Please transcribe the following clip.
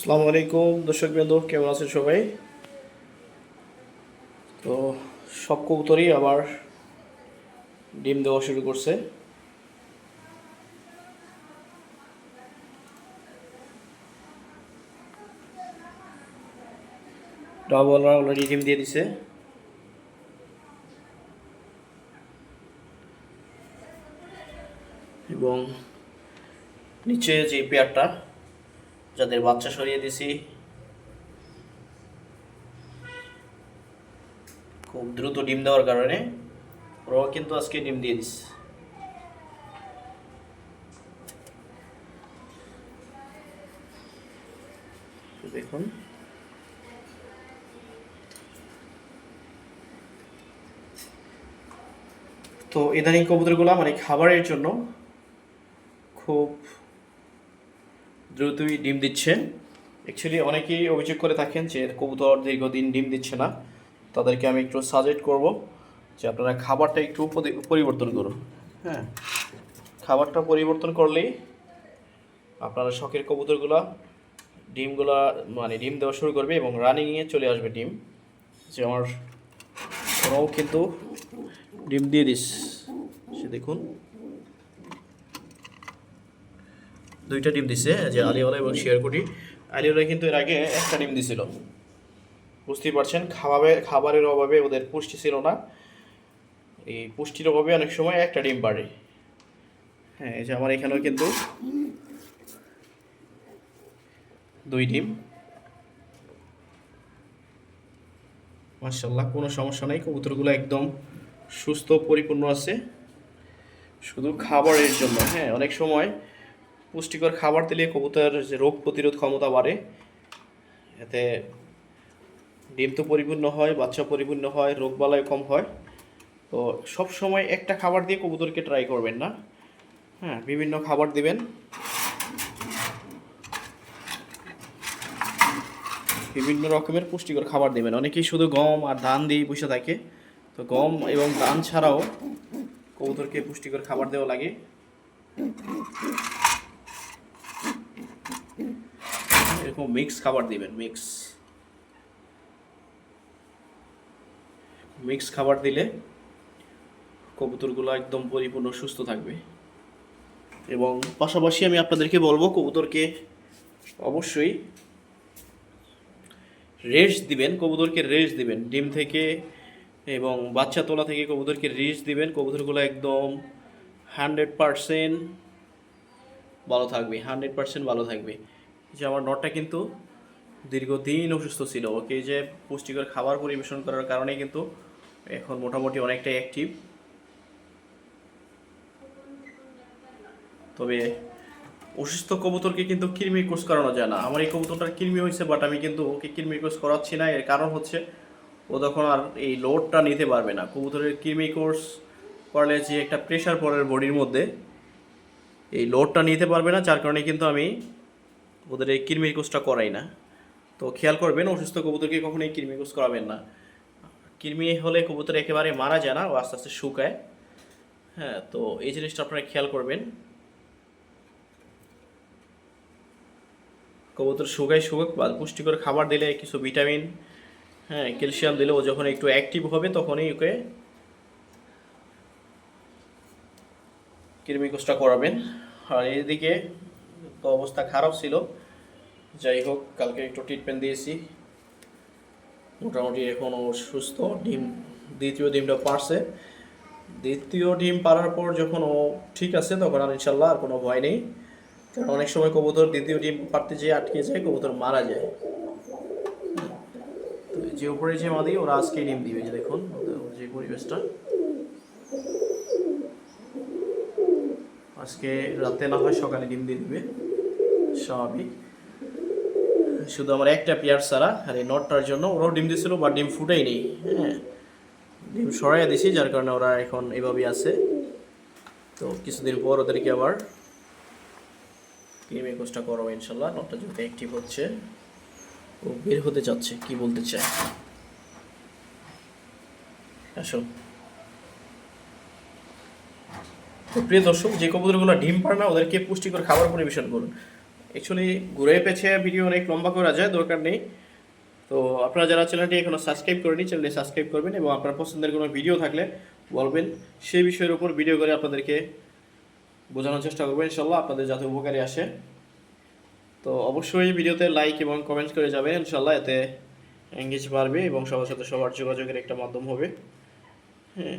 আসসালামু আলাইকুম, দর্শক বৃন্দ, কেমন আছেন সবাই? তো সব কবুতরই আবার ডিম দেওয়া শুরু করছে। ডাবলরা অলরেডি ডিম দিয়ে দিছে। এবং নিচে যে পেয়ারটা যাদের বাচ্চা সরিয়ে দিছি। খুব দ্রুত ডিম দেওয়ার কারণে ওরাও কিন্তু আজকে ডিম দিয়ে দিস দেখুন। তো ইদানিং কবুতরগুলো মানে খাবারের জন্য খুব দ্রুতই ডিম দিচ্ছে। অ্যাকচুয়ালি অনেকেই অভিযোগ করে থাকেন যে কবুতর দীর্ঘদিন ডিম দিচ্ছে না। তাদেরকে আমি একটু সাজেস্ট করব যে আপনারা খাবারটা একটু পরিবর্তন করুন। হ্যাঁ। খাবারটা পরিবর্তন করলেই আপনারা শখের কবুতরগুলো ডিমগুলা মানে ডিম দেওয়া শুরু করবে এবং রানিংয়ে চলে আসবে ডিম। যে আমার ওরাও কিন্তু ডিম দিয়ে দিস। সে দেখুন। দুইটা ডিম দিছে, যে আলিওয়ালা এবং শেয়ারকুটি আলিওয়ালা কিন্তু এর আগে একটা ডিম দিছিল। বুঝতেই পারছেন খাবারে খাবারের অভাবে ওদের পুষ্টি ছিল না। এই পুষ্টির অভাবে অনেক সময় একটা ডিম বাড়ে। হ্যাঁ এই যে আমার এখানেও কিন্তু দুই ডিম। মার্শাল্লাহ কোনো সমস্যা নেই। কবুতরগুলো একদম সুস্থ, পরিপূর্ণ আছে। শুধু খাবারের জন্য হ্যাঁ অনেক সময় পুষ্টিকর খাবার দিলে কবুতর যে রোগ প্রতিরোধ ক্ষমতা বাড়ে। এতে ডিম তো পরিপূর্ণ হয়, বাচ্চা পরিপূর্ণ হয় রোগবালাই কম হয়। তো সব সময় একটা খাবার দিয়ে কবুতরকে ট্রাই করবেন না। হ্যাঁ বিভিন্ন খাবার দিবেন। বিভিন্ন রকমের পুষ্টিকর খাবার দেবেন। অনেকেই শুধু গম আর ধান দিয়ে বসে থাকে। তো গম এবং ধান ছাড়াও কবুতরকে পুষ্টিকর খাবার দেওয়া লাগে। এরকম মিক্স খাবার দিবেন মিক্স মিক্স খাবার দিলে কবুতরগুলো একদম পরিপূর্ণ সুস্থ থাকবে। এবং পাশাপাশি আমি আপনাদেরকে বলব, কবুতরকে অবশ্যই রেস্ট দিবেন, কবুতরকে রেস্ট দিবেন। ডিম থেকে এবং বাচ্চা তোলা থেকে কবুতরকে রেস্ট দিবেন, কবুতরগুলো একদম হান্ড্রেড পারসেন্ট ভালো থাকবে, হান্ড্রেড পার্সেন্ট ভালো থাকবে। যে আমার নটটা কিন্তু দীর্ঘদিন অসুস্থ ছিল। ওকে যে পুষ্টিকর খাবার পরিবেশন করার কারণে কিন্তু এখন মোটামুটি অনেকটাই অ্যাক্টিভ তবে অসুস্থ কবুতরকে কিন্তু কৃমি কোর্স করানো যায় না। আমার এই কবুতরটার কৃমি হয়েছে বাট আমি কিন্তু ওকে কৃমি কোর্স করাচ্ছি না। এর কারণ হচ্ছে ও তখন আর এই লোডটা নিতে পারবে না। কবুতরের কৃমি কোর্স করলে যে একটা প্রেশার পড়ে বডির মধ্যে, এই লোডটা নিতে পারবে না। যার কারণে কিন্তু আমি ওদের এই কৃমির কোষটা করাই না। তো খেয়াল করবেন, অসুস্থ কবুতরকে কখনো এই কৃমি কোষ করাবেন না। কৃমি হলে কবুতর একেবারে মারা যায় না, ও আস্তে আস্তে শুকায়। হ্যাঁ তো এই জিনিসটা আপনারা খেয়াল করবেন। কবুতর শুকায় শুকাক, বা পুষ্টিকর খাবার দিলে কিছু ভিটামিন হ্যাঁ ক্যালসিয়াম দিলে ও যখন একটু অ্যাক্টিভ হবে তখনই ওকে কৃমি কোষটা করাবেন। আর এদিকে তো অবস্থা খারাপ ছিল। যাই হোক, কালকে একটু ট্রিটমেন্ট দিয়েছি। মোটামুটি এখন ও সুস্থ। ডিম, দ্বিতীয় ডিমটা পারছে। দ্বিতীয় ডিম পারার পর যখন ও ঠিক আছে, তখন আর ইনশাল্লাহ আর কোনো ভয় নেই। কারণ অনেক সময় কবুতর দ্বিতীয় ডিম পারতে যেয়ে আটকে যায়, কবুতর মারা যায়। যে উপরে যে মাদি, ওরা আজকে ডিম দিবে যে দেখুন, যে পরিবেশটা। আজকে রাতে না হয় সকালে ডিম দিয়ে দিবে। স্বাভাবিক। শুধু আমার একটা পেয়ার ছাড়া, আর এই নটটার জন্য ওরাও ডিম দিছিল বা ডিম ফুটেই নেই। হ্যাঁ ডিম সরাই দিছি, যার কারণে ওরা এখন এভাবেই আছে। তো কিছুদিন পর ওদেরকে আবার ক্রিমি কোর্সটা করব ইনশাল্লাহ, নটটা যেহেতু অ্যাক্টিভ হচ্ছে। ও বের হতে চাচ্ছে, কি বলতে চায়? আসো। তো প্রিয় দর্শক, যে কবুতরগুলো ডিম পারে না, ওদেরকে পুষ্টিকর খাবার পরিবেশন করুন। অ্যাকচুয়ালি ঘুরে পেছে ভিডিও অনেক লম্বা করা যায়, দরকার নেই। তো আপনারা যারা চ্যানেলটি এখনও সাবস্ক্রাইব করেনি চ্যানেলটি সাবস্ক্রাইব করবেন এবং আপনার পছন্দের কোনো ভিডিও থাকলে বলবেন, সেই বিষয়ের উপর ভিডিও করে আপনাদেরকে বোঝানোর চেষ্টা করব। ইনশাল্লাহ আপনাদের যাতে উপকারী আসে। তো অবশ্যই ভিডিওতে লাইক এবং কমেন্ট করে যাবেন ইনশাল্লাহ এতে এঙ্গেজ বাড়বে এবং সবার সাথে সবার যোগাযোগের একটা মাধ্যম হবে। হ্যাঁ।